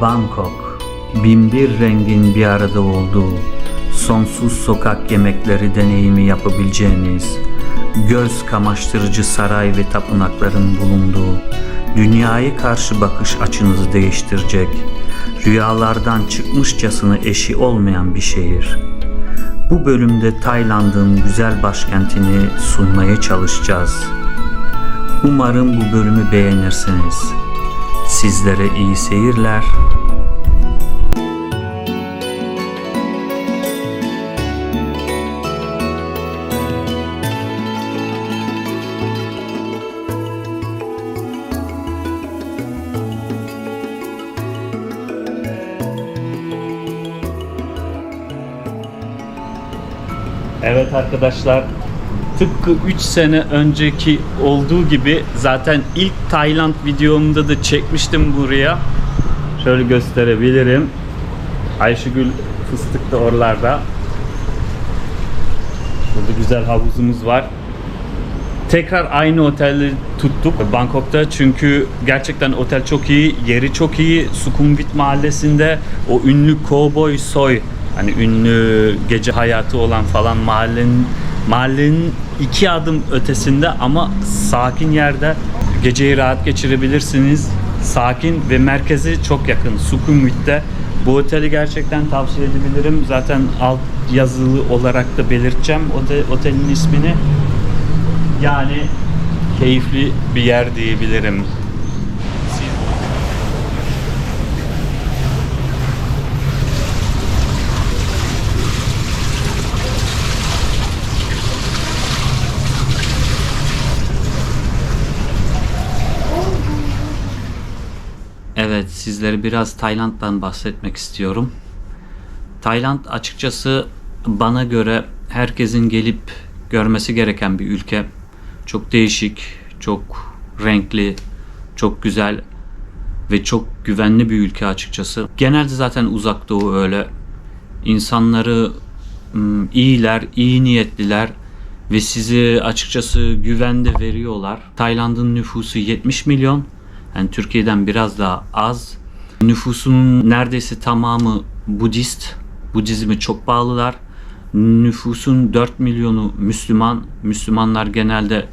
Bangkok, binbir rengin bir arada olduğu, sonsuz sokak yemekleri deneyimi yapabileceğiniz, göz kamaştırıcı saray ve tapınakların bulunduğu, dünyaya karşı bakış açınızı değiştirecek, rüyalardan çıkmışçasına eşi olmayan bir şehir. Bu bölümde Tayland'ın güzel başkentini sunmaya çalışacağız. Umarım bu bölümü beğenirsiniz. Sizlere iyi seyirler. Evet arkadaşlar tıpkı 3 sene önceki olduğu gibi zaten ilk Tayland videomda da çekmiştim buraya. Şöyle gösterebilirim. Ayşegül fıstık da oralarda. Burada güzel havuzumuz var. Tekrar aynı oteli tuttuk Bangkok'ta çünkü gerçekten otel çok iyi, yeri çok iyi. Sukhumvit mahallesinde o ünlü Cowboy Soy hani ünlü gece hayatı olan falan mahallenin mahallenin iki adım ötesinde ama sakin yerde geceyi rahat geçirebilirsiniz. Sakin ve merkezi çok yakın Sukhumvit'te. Bu oteli gerçekten tavsiye edebilirim. Zaten alt yazılı olarak da belirteceğim otel, otelin ismini. Yani keyifli bir yer diyebilirim. Evet, sizlere biraz Tayland'dan bahsetmek istiyorum. Tayland açıkçası bana göre herkesin gelip görmesi gereken bir ülke. Çok değişik, çok renkli, çok güzel ve çok güvenli bir ülke açıkçası. Genelde zaten uzak doğu öyle. İnsanları iyiler, iyi niyetliler ve sizi açıkçası güvende veriyorlar. Tayland'ın nüfusu 70 milyon. Yani Türkiye'den biraz daha az. Nüfusunun neredeyse tamamı Budist. Budizme çok bağlılar. Nüfusun 4 milyonu Müslüman. Müslümanlar genelde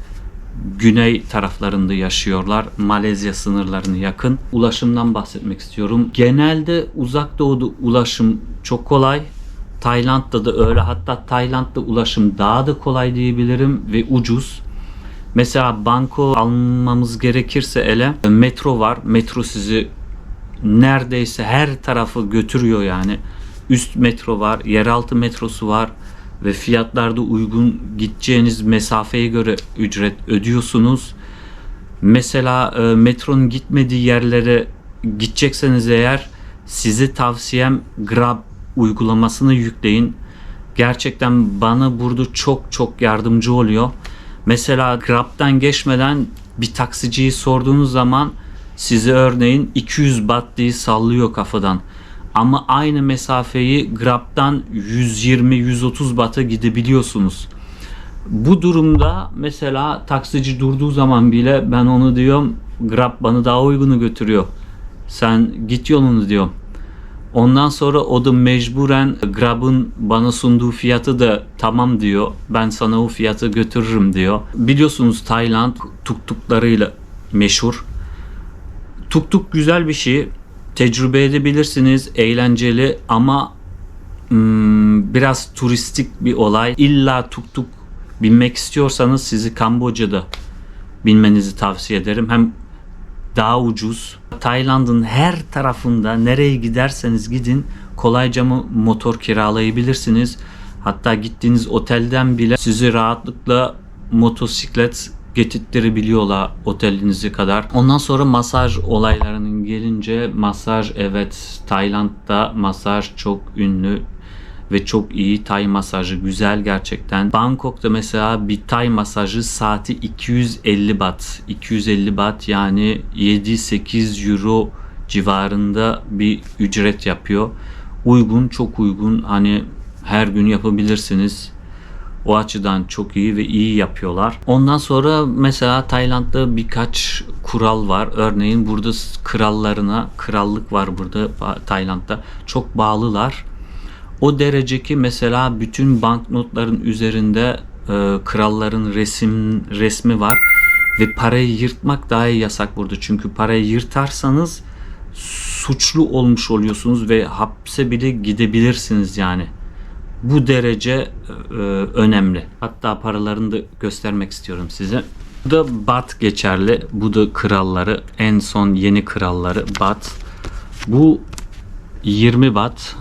güney taraflarında yaşıyorlar. Malezya sınırlarına yakın. Ulaşımdan bahsetmek istiyorum. Genelde uzak doğuda ulaşım çok kolay. Tayland'da da öyle. Hatta Tayland'da ulaşım daha da kolay diyebilirim ve ucuz. Mesela banko almamız gerekirse ele metro var. Metro sizi neredeyse her tarafı götürüyor yani. Üst metro var, yeraltı metrosu var ve fiyatlarda uygun gideceğiniz mesafeye göre ücret ödüyorsunuz. Mesela e, metronun gitmediği yerlere gidecekseniz eğer size tavsiyem Grab uygulamasını yükleyin. Gerçekten bana burada çok çok yardımcı oluyor. Mesela Grab'dan geçmeden bir taksiciyi sorduğunuz zaman size örneğin 200 baht diye sallıyor kafadan. Ama aynı mesafeyi Grab'dan 120-130 bata gidebiliyorsunuz. Bu durumda mesela taksici durduğu zaman bile ben onu diyorum Grab bana daha uygunu götürüyor. Sen git yolunu diyorum. Ondan sonra o da mecburen Grab'ın bana sunduğu fiyatı da tamam diyor. Ben sana o fiyatı götürürüm diyor. Biliyorsunuz Tayland tuktuklarıyla meşhur. Tuktuk güzel bir şey. Tecrübe edebilirsiniz. Eğlenceli ama hmm, biraz turistik bir olay. İlla tuktuk binmek istiyorsanız sizi Kamboçya'da binmenizi tavsiye ederim. Hem daha ucuz. Tayland'ın her tarafında nereye giderseniz gidin kolayca mı motor kiralayabilirsiniz. Hatta gittiğiniz otelden bile sizi rahatlıkla motosiklet getirttirebiliyorlar otelinize kadar. Ondan sonra masaj olaylarının gelince masaj evet Tayland'da masaj çok ünlü ve çok iyi Tay masajı güzel gerçekten. Bangkok'ta mesela bir Tay masajı saati 250 baht. 250 baht yani 7-8 euro civarında bir ücret yapıyor. Uygun, çok uygun. Hani her gün yapabilirsiniz. O açıdan çok iyi ve iyi yapıyorlar. Ondan sonra mesela Tayland'da birkaç kural var. Örneğin burada krallarına, krallık var burada Tayland'da. Çok bağlılar. O derece ki mesela bütün banknotların üzerinde e, kralların resim resmi var ve parayı yırtmak dahi yasak burada. Çünkü parayı yırtarsanız suçlu olmuş oluyorsunuz ve hapse bile gidebilirsiniz yani. Bu derece e, önemli. Hatta paralarını da göstermek istiyorum size. Bu da Bat geçerli. Bu da kralları. En son yeni kralları Bat. Bu 20 bat.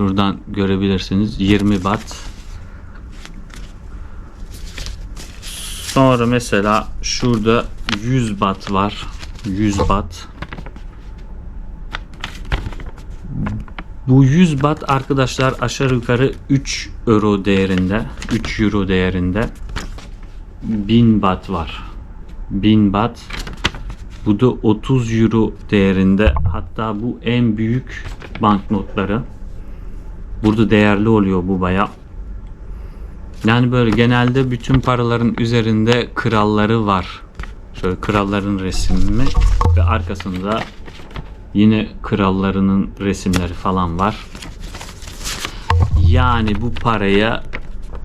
Şuradan görebilirsiniz. 20 bat. Sonra mesela şurada 100 bat var. 100 bat. Bu 100 bat arkadaşlar aşağı yukarı 3 euro değerinde. 3 euro değerinde. 1000 bat var. 1000 bat. Bu da 30 euro değerinde. Hatta bu en büyük banknotları. Burada değerli oluyor bu baya. Yani böyle genelde bütün paraların üzerinde kralları var. Şöyle kralların resmi ve arkasında yine krallarının resimleri falan var. Yani bu paraya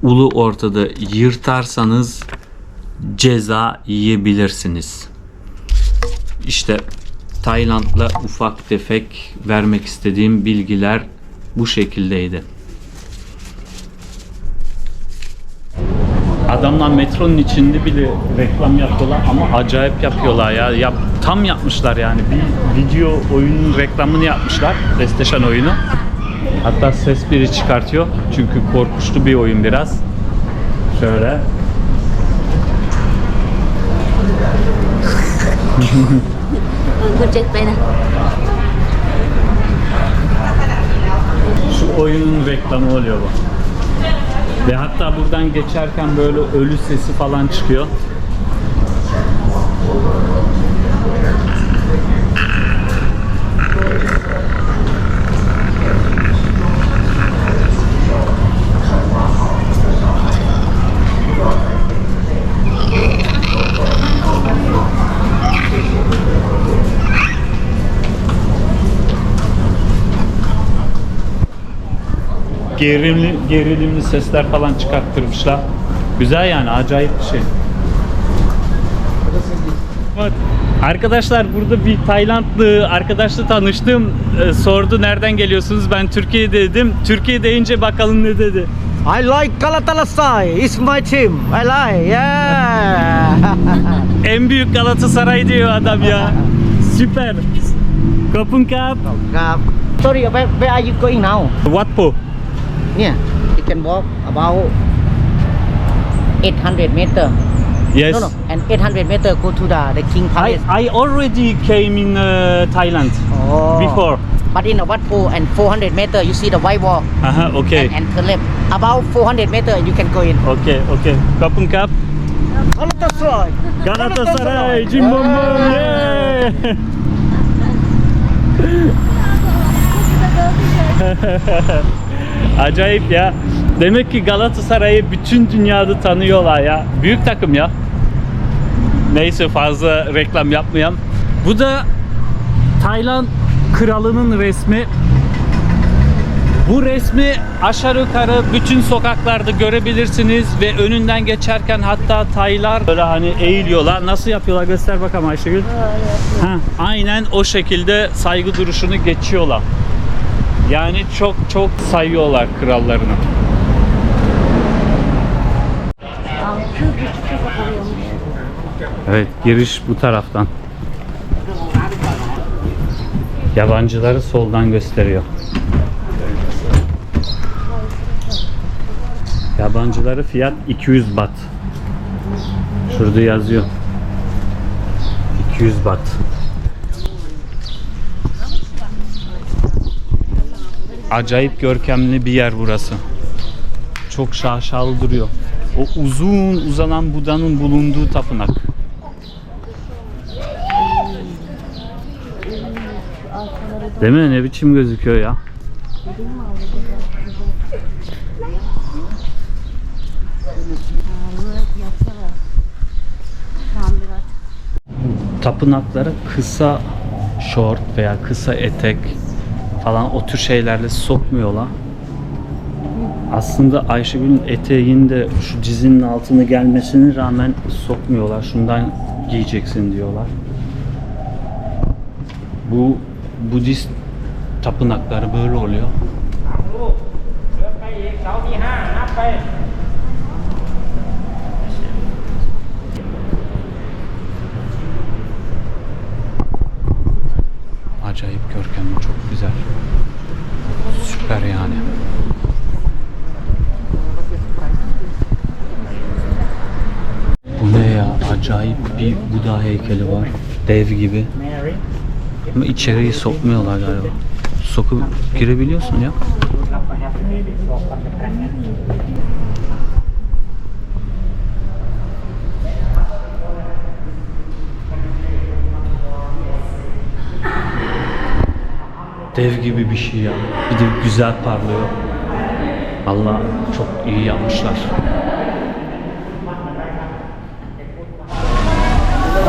ulu ortada yırtarsanız ceza yiyebilirsiniz. İşte Tayland'la ufak tefek vermek istediğim bilgiler bu şekildeydi. Adamlar metronun içinde bile reklam yapıyorlar ama acayip yapıyorlar ya. Yap, tam yapmışlar yani. Bir video oyunun reklamını yapmışlar. PlayStation oyunu. Hatta ses biri çıkartıyor. Çünkü korkuşlu bir oyun biraz. Şöyle. Gojek ไ oyunun reklamı oluyor bu. Ve hatta buradan geçerken böyle ölü sesi falan çıkıyor. gerilimli, gerilimli sesler falan çıkarttırmışlar. Güzel yani acayip bir şey. Bak, arkadaşlar burada bir Taylandlı arkadaşla tanıştım. E, sordu nereden geliyorsunuz? Ben Türkiye dedim. Türkiye deyince bakalım ne dedi. I like Galatasaray. It's my team. I like. Yeah. en büyük Galatasaray diyor adam ya. Süper. Kopun kap. Kap. Sorry, where, where are you going now? Watpo. Yeah, you can walk about 800 meter. Yes. No, no, and 800 meter go to the the King Palace. I I already came in uh, Thailand Oh. before. But in the Wat Po and 400 meter, you see the white wall. Aha, okay. And, and turn left. About 400 meter, you can go in. Okay, okay. Kopun kap. Galatasaray. Galatasaray, cimbom bom, yeah! Acayip ya. Demek ki Galatasaray'ı bütün dünyada tanıyorlar ya. Büyük takım ya. Neyse fazla reklam yapmayalım. Bu da Tayland kralının resmi. Bu resmi aşağı yukarı bütün sokaklarda görebilirsiniz ve önünden geçerken hatta Taylar böyle hani eğiliyorlar. Nasıl yapıyorlar göster bakalım Ayşegül. Ha, aynen o şekilde saygı duruşunu geçiyorlar. Yani çok çok sayıyorlar krallarını. Evet giriş bu taraftan. Yabancıları soldan gösteriyor. Yabancıları fiyat 200 bat. Şurada yazıyor. 200 bat. Acayip görkemli bir yer burası. Çok şaşalı duruyor. O uzun uzanan Buda'nın bulunduğu tapınak. Değil mi? Ne biçim gözüküyor ya. Tapınaklara kısa şort veya kısa etek falan o tür şeylerle sokmuyorlar. Aslında Ayşegül'ün eteğinde şu dizinin altına gelmesine rağmen sokmuyorlar. Şundan giyeceksin diyorlar. Bu Budist tapınakları böyle oluyor. Acayip görkemli, çok güzel. Süper yani. Bu ne ya? Acayip bir Buda heykeli var. Dev gibi. Ama içeriye sokmuyorlar galiba. Sokup girebiliyorsun ya. Dev gibi bir şey ya. Bir de güzel parlıyor. Allah çok iyi yapmışlar.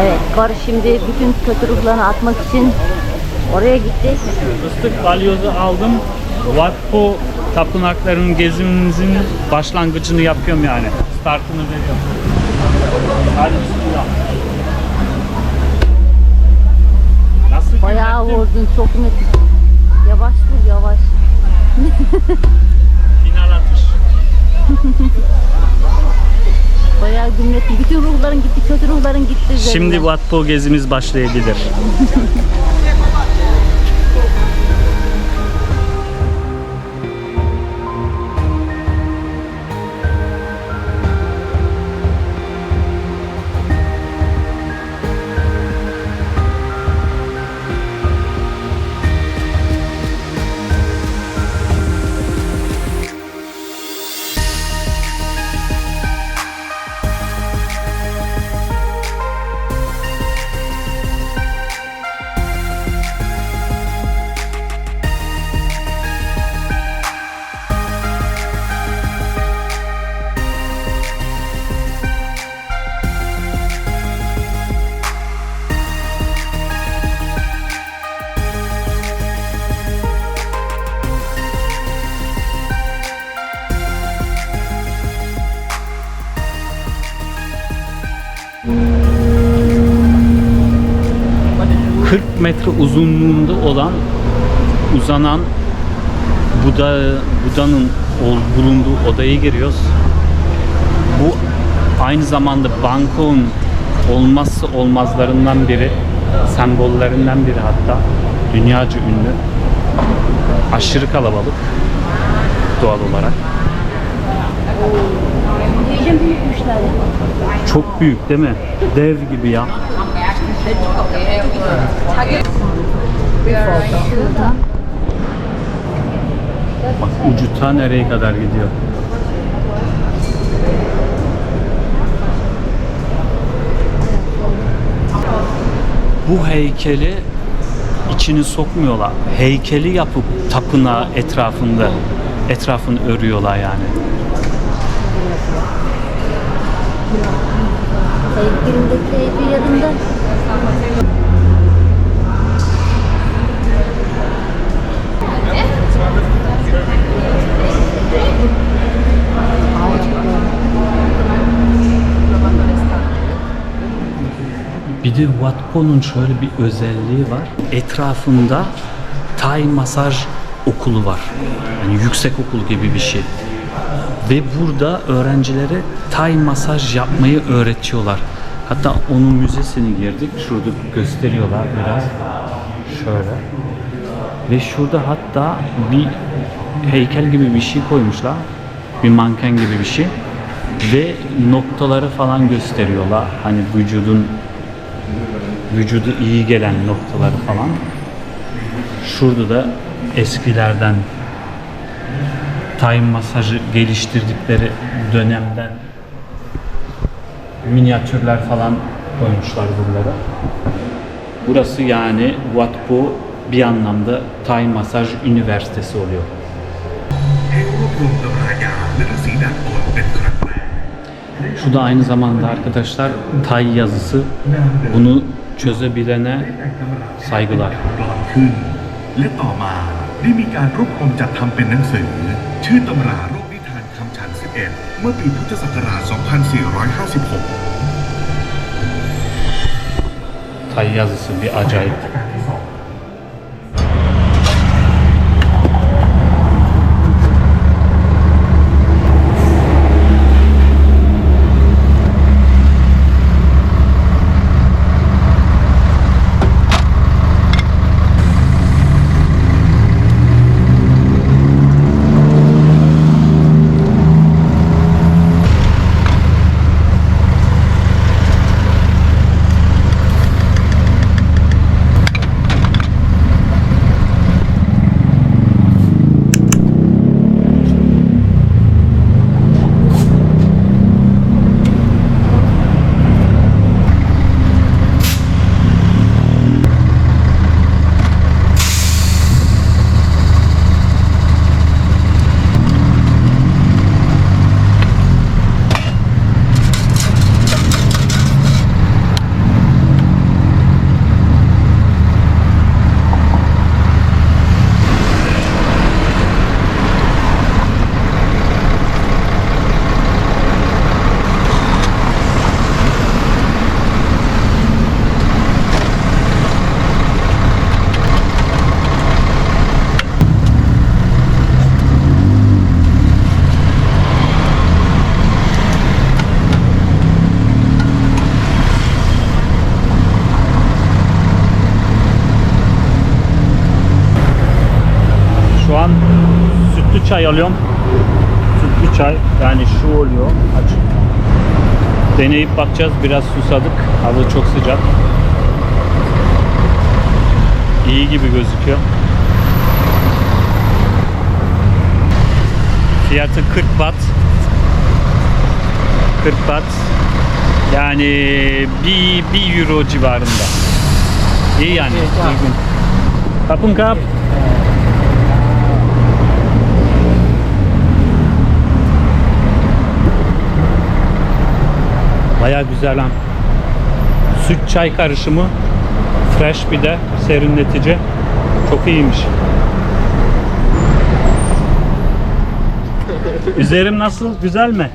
Evet, kar şimdi bütün kötü ruhlarını atmak için oraya gitti. Fıstık balyozu aldım. Vakpo tapınaklarının gezimimizin başlangıcını yapıyorum yani. Startını veriyorum. Hadi bismillah. Nasıl Bayağı vurdun, çok net. Yavaş vur, yavaş. Final atış. Bayağı gümlettin. Bütün ruhların gitti, kötü ruhların gitti üzerine. Şimdi Vatpo gezimiz başlayabilir. uzunluğunda olan... ...uzanan... Buda, Buda'nın bulunduğu odaya giriyoruz. Bu aynı zamanda Bangkok'un olmazsa olmazlarından biri, sembollerinden biri hatta dünyaca ünlü. Aşırı kalabalık doğal olarak. Çok büyük değil mi? Dev gibi ya. Şuradan. Bak ucu ta nereye kadar gidiyor. Bu heykeli içini sokmuyorlar. Heykeli yapıp tapınağı etrafında etrafını örüyorlar yani. Heykelindeki heykel yanında. Bir de şöyle bir özelliği var. Etrafında Thai masaj okulu var. Yani yüksek okul gibi bir şey. Ve burada öğrencilere Thai masaj yapmayı öğretiyorlar. Hatta onun müzesine girdik. Şurada gösteriyorlar biraz. Şöyle. Ve şurada hatta bir heykel gibi bir şey koymuşlar. Bir manken gibi bir şey. Ve noktaları falan gösteriyorlar. Hani vücudun vücudu iyi gelen noktaları falan. Şurada da eskilerden time masajı geliştirdikleri dönemden minyatürler falan koymuşlar buralara. Burası yani Watpo bir anlamda Thai Masaj Üniversitesi oluyor. Şu da aynı zamanda arkadaşlar Tay yazısı. Bunu çözebilene saygılar. ปลอมขึ้น และต่อมาได้มีการรวบรวมจัดทำเป็นหนังสือ ชื่อตำราโรคนิทานคำฉัน 11 เมื่อปีพุทธศักราช 2456 Tay yazısı bir acayip. Çay alıyorum. Sütlü çay yani şu oluyor açık. Deneyip bakacağız. Biraz susadık. Hava çok sıcak. İyi gibi gözüküyor. Fiyatı 40 bat. 40 bat. Yani bir, bir euro civarında. İyi yani. Uygun. Kapın kap. Baya güzel ha. Süt çay karışımı. Fresh bir de serinletici. Çok iyiymiş. Üzerim nasıl? Güzel mi?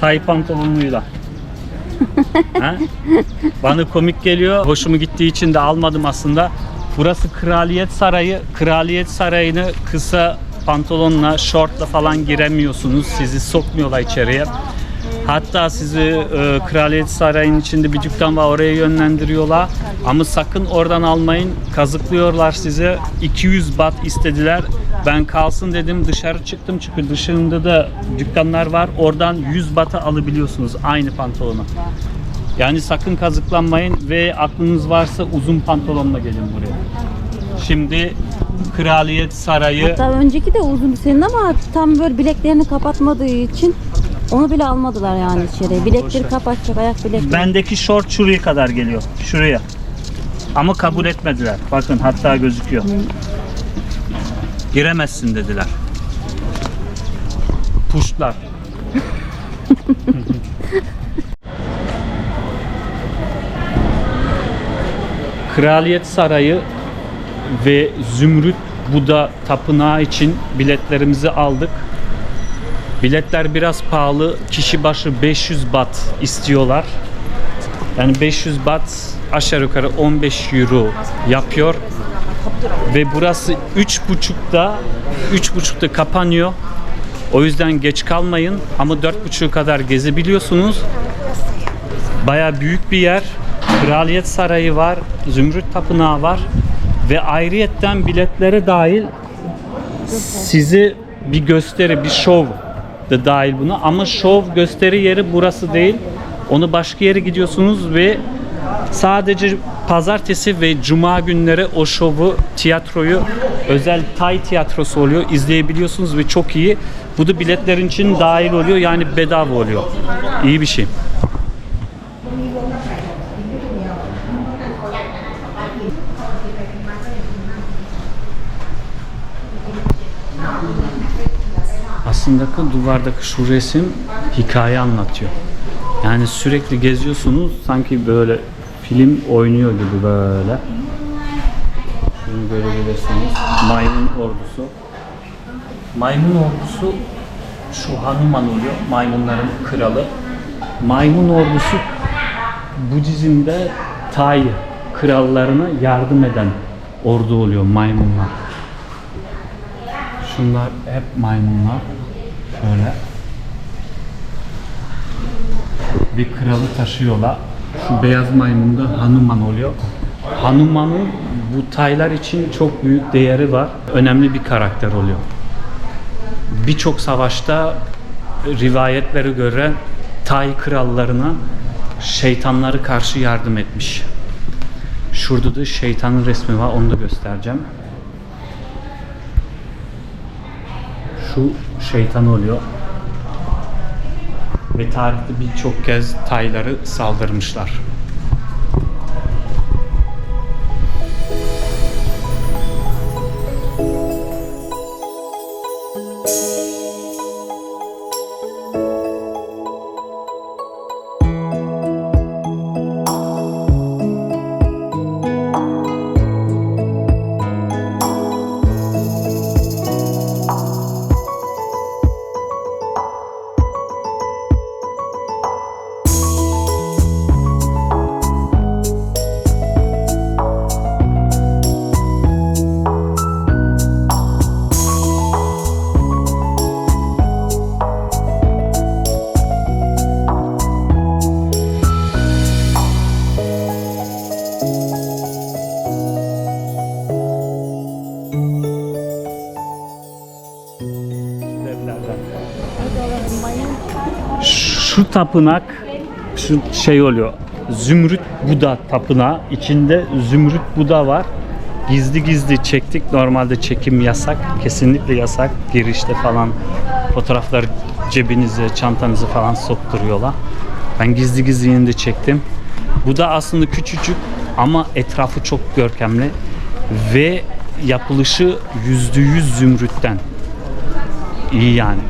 Tay pantolonuyla. ha? Bana komik geliyor. Hoşumu gittiği için de almadım aslında. Burası Kraliyet Sarayı. Kraliyet Sarayı'nı kısa pantolonla, şortla falan giremiyorsunuz. Sizi sokmuyorlar içeriye. Hatta sizi e, Kraliyet Sarayı'nın içinde bir dükkan var oraya yönlendiriyorlar. Ama sakın oradan almayın. Kazıklıyorlar sizi. 200 bat istediler. Ben kalsın dedim dışarı çıktım çünkü dışında da dükkanlar var. Oradan 100 bata alabiliyorsunuz aynı pantolonu. Yani sakın kazıklanmayın ve aklınız varsa uzun pantolonla gelin buraya. Şimdi Kraliyet Sarayı Hatta önceki de uzun senin ama tam böyle bileklerini kapatmadığı için onu bile almadılar yani içeri. Bilekleri kapatacak ayak bilekleri. Bendeki short şuraya kadar geliyor. Şuraya. Ama kabul etmediler. Bakın hatta gözüküyor. Giremezsin dediler. Puşlar. Kraliyet Sarayı ve Zümrüt Buda Tapınağı için biletlerimizi aldık. Biletler biraz pahalı. Kişi başı 500 bat istiyorlar. Yani 500 bat aşağı yukarı 15 euro yapıyor. Ve burası 3.30'da 3.30'da kapanıyor. O yüzden geç kalmayın ama 4.30'a kadar gezebiliyorsunuz. Baya büyük bir yer. Kraliyet Sarayı var, Zümrüt Tapınağı var ve ayrıyetten biletlere dahil sizi bir gösteri, bir şov da dahil buna ama şov gösteri yeri burası değil. Onu başka yere gidiyorsunuz ve sadece pazartesi ve cuma günleri o şovu, tiyatroyu özel Tay tiyatrosu oluyor. izleyebiliyorsunuz ve çok iyi. Bu da biletlerin için dahil oluyor yani bedava oluyor. İyi bir şey. Aslında ki duvardaki şu resim hikaye anlatıyor. Yani sürekli geziyorsunuz sanki böyle film oynuyor gibi böyle. Şunu görebilirsiniz. Maymun ordusu. Maymun ordusu şu Hanuman oluyor. Maymunların kralı. Maymun ordusu Budizm'de Tay krallarına yardım eden ordu oluyor maymunlar. Şunlar hep maymunlar. Şöyle. Bir kralı taşıyorlar. Şu beyaz maymun da Hanuman oluyor. Hanuman'ın bu Taylar için çok büyük değeri var. Önemli bir karakter oluyor. Birçok savaşta rivayetlere göre Tay krallarına şeytanları karşı yardım etmiş. Şurada da şeytanın resmi var onu da göstereceğim. Şu şeytan oluyor. Ve tarihte birçok kez Tayları saldırmışlar. Şu tapınak şu şey oluyor. Zümrüt Buda tapınağı. İçinde Zümrüt Buda var. Gizli gizli çektik. Normalde çekim yasak. Kesinlikle yasak. Girişte falan fotoğraflar cebinize, çantanızı falan sokturuyorlar. Ben gizli gizli yine de çektim. Bu da aslında küçücük ama etrafı çok görkemli ve yapılışı yüzde yüz zümrütten. İyi yani.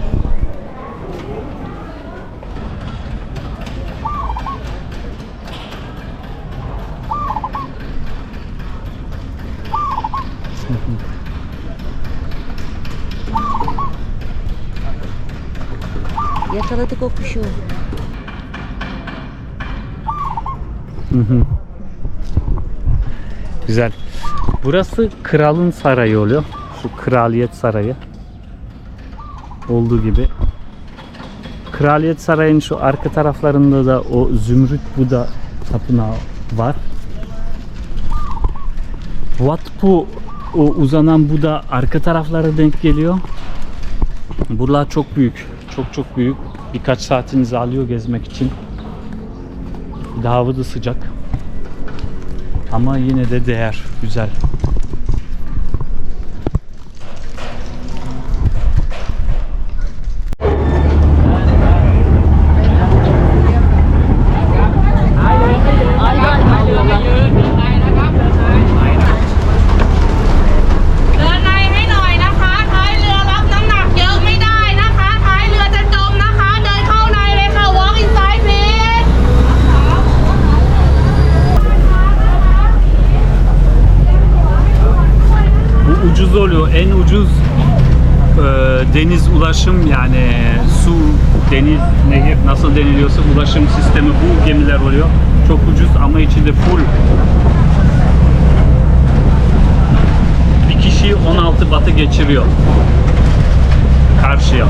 Yakaladık o kuşu. Güzel. Burası kralın sarayı oluyor. Şu kraliyet sarayı. Olduğu gibi. Kraliyet sarayının şu arka taraflarında da o Zümrüt Buda tapınağı var. Watpu o uzanan Buda arka taraflara denk geliyor. Buralar çok büyük. Çok çok büyük. Birkaç saatinizi alıyor gezmek için. De hava da sıcak. Ama yine de değer. Güzel. Ucuz. En ucuz e, deniz ulaşım yani su, deniz, nehir nasıl deniliyorsa ulaşım sistemi bu gemiler oluyor. Çok ucuz ama içinde full. Bir kişi 16 batı geçiriyor. Karşıya.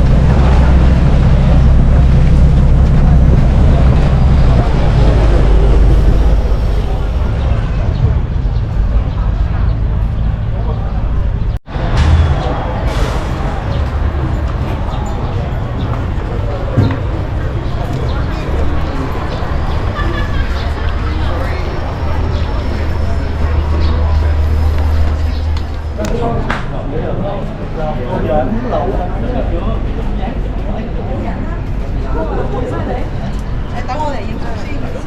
等我嚟影張先，先。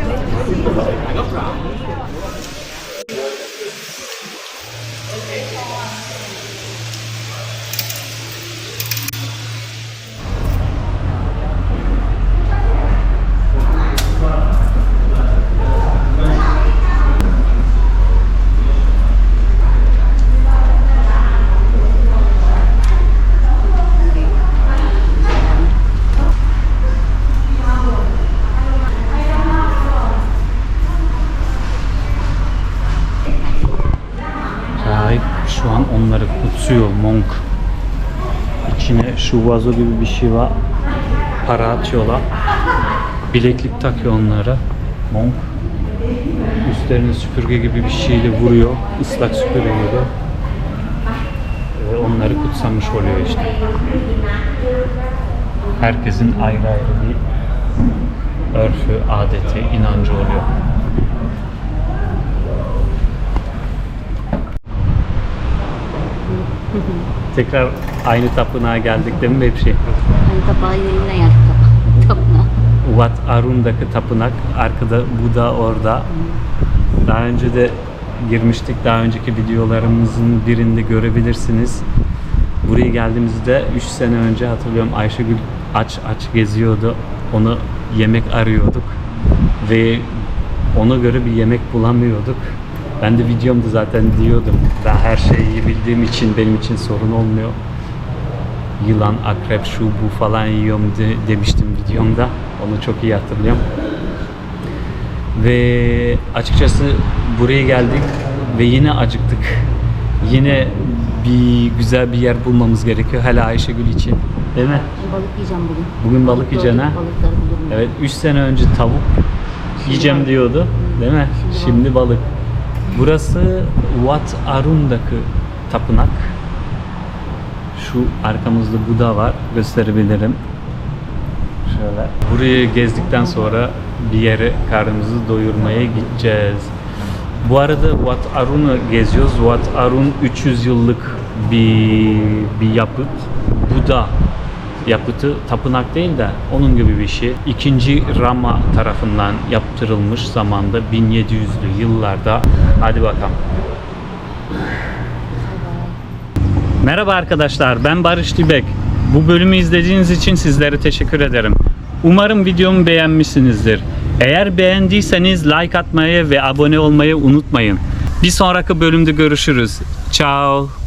Şu vazo gibi bir şey var. Para atıyorlar. Bileklik takıyor onlara. Monk. Üstlerine süpürge gibi bir şeyle vuruyor. Islak süpürge gibi. Ve onları kutsamış oluyor işte. Herkesin ayrı ayrı bir örfü, adeti, inancı oluyor. Tekrar aynı tapınağa geldik değil mi Bepşi? Hani tabağı yine yak tapına. Wat Arun'daki tapınak. Arkada Buda orada. Daha önce de girmiştik. Daha önceki videolarımızın birinde görebilirsiniz. Buraya geldiğimizde 3 sene önce hatırlıyorum Ayşegül aç aç geziyordu. Onu yemek arıyorduk. Ve ona göre bir yemek bulamıyorduk. Ben de videomda zaten diyordum. Ben her şeyi bildiğim için benim için sorun olmuyor. Yılan, akrep, şu bu falan yiyorum de- demiştim videomda. Onu çok iyi hatırlıyorum. Ve açıkçası buraya geldik ve yine acıktık. Yine bir güzel bir yer bulmamız gerekiyor. Hala Ayşegül için. Değil mi? Balık yiyeceğim bugün. Bugün balık yiyeceksin ha? Evet 3 sene önce tavuk yiyeceğim diyordu. Değil mi? Şimdi balık. Burası Wat Arun'daki tapınak. Şu arkamızda Buda var. Gösterebilirim. Şöyle. Burayı gezdikten sonra bir yere karnımızı doyurmaya gideceğiz. Bu arada Wat Arun'u geziyoruz. Wat Arun 300 yıllık bir bir yapıt. Buda yapıtı tapınak değil de onun gibi bir şey. İkinci Rama tarafından yaptırılmış zamanda 1700'lü yıllarda. Hadi bakalım. Merhaba arkadaşlar ben Barış Dibek. Bu bölümü izlediğiniz için sizlere teşekkür ederim. Umarım videomu beğenmişsinizdir. Eğer beğendiyseniz like atmayı ve abone olmayı unutmayın. Bir sonraki bölümde görüşürüz. Ciao.